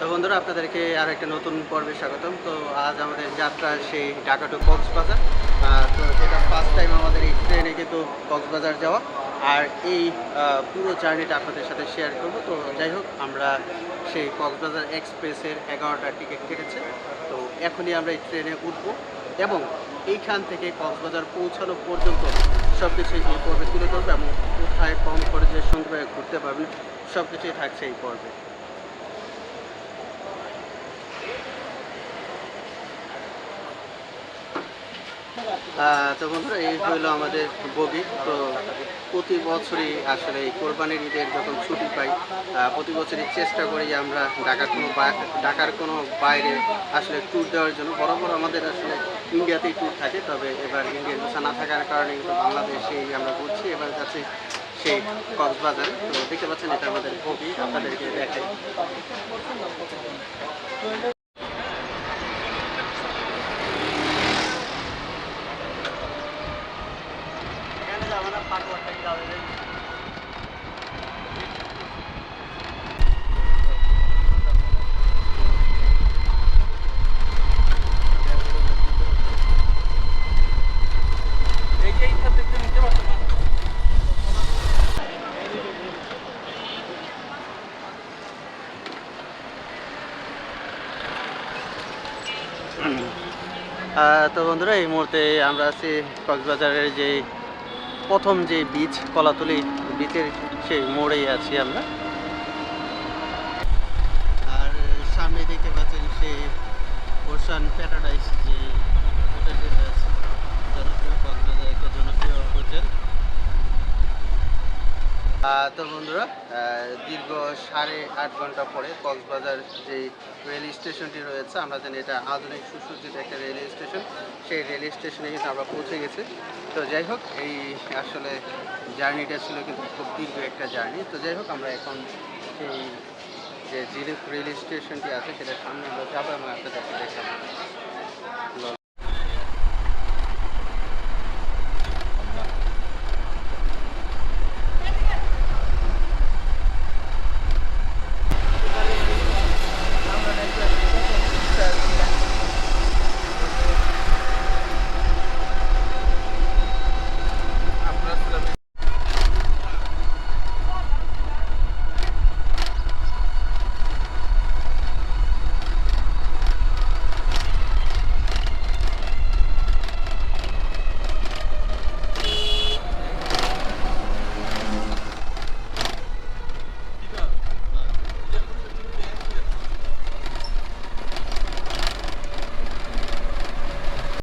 তো বন্ধুরা, আপনাদেরকে আর একটা নতুন পর্বে স্বাগতম। তো আজ আমাদের যাত্রা সেই ঢাকা টু কক্সবাজার তো এটা ফার্স্ট টাইম আমাদের এই ট্রেনে কিন্তু কক্সবাজার যাওয়া। আর এই পুরো জার্নিটা আপনাদের সাথে শেয়ার করব। তো যাই হোক, আমরা সেই কক্সবাজার এক্সপ্রেসের এগারোটার টিকিট কেটেছে। তো এখনই আমরা এই ট্রেনে উঠবো এবং এইখান থেকে কক্সবাজার পৌঁছানো পর্যন্ত সব কিছু এই পর্বে তুলে ধরবো এবং কোথায় কম খরচে সুন্দরভাবে ঘুরতে পারবেন সব কিছুই থাকছে এই পর্বে। তো বন্ধুরা, এই হলো আমাদের বগি। তো প্রতি বছরই আসলে এই কোরবানির ঈদের যখন ছুটি পাই প্রতি বছরই চেষ্টা করি আমরা ঢাকার কোনো ঢাকার কোনো বাইরে আসলে ট্যুর দেওয়ার জন্য। বরাবর আমাদের আসলে ইন্ডিয়াতেই ট্যুর থাকে, তবে এবার ইন্ডিয়ার ভিসা না থাকার কারণে কিন্তু বাংলাদেশেই আমরা ঘুরছি, এবার যাচ্ছি সেই কক্সবাজার। তো দেখতে পাচ্ছেন, এটা আমাদের বগি, আপনাদেরকে দেখাই। তো বন্ধুরা, এই মুহূর্তে আমরা আছি কক্সবাজারের যে প্রথম যে বীজ কলাতলি বীচের সেই মোড়েই আছি আমরা। আর সামনে দেখতে পাচ্ছেন সেই ওশান প্যারাডাইস যে তো বন্ধুরা দীর্ঘ সাড়ে আট ঘণ্টা পরে কক্সবাজার যে রেল স্টেশনটি রয়েছে, আমরা জানি এটা আধুনিক সুসজ্জিত একটা রেল স্টেশন। সেই রেল স্টেশনে কিন্তু আমরা পৌঁছে গেছি। তো যাই হোক, এই আসলে জার্নিটা ছিল কিন্তু খুব দীর্ঘ একটা জার্নি। তো যাই হোক, আমরা এখন সেই যে জিলিপ রেল স্টেশনটি আছে, সেটার সামনে আমরা যাব এবং আপনাদেরকে দেখাবো।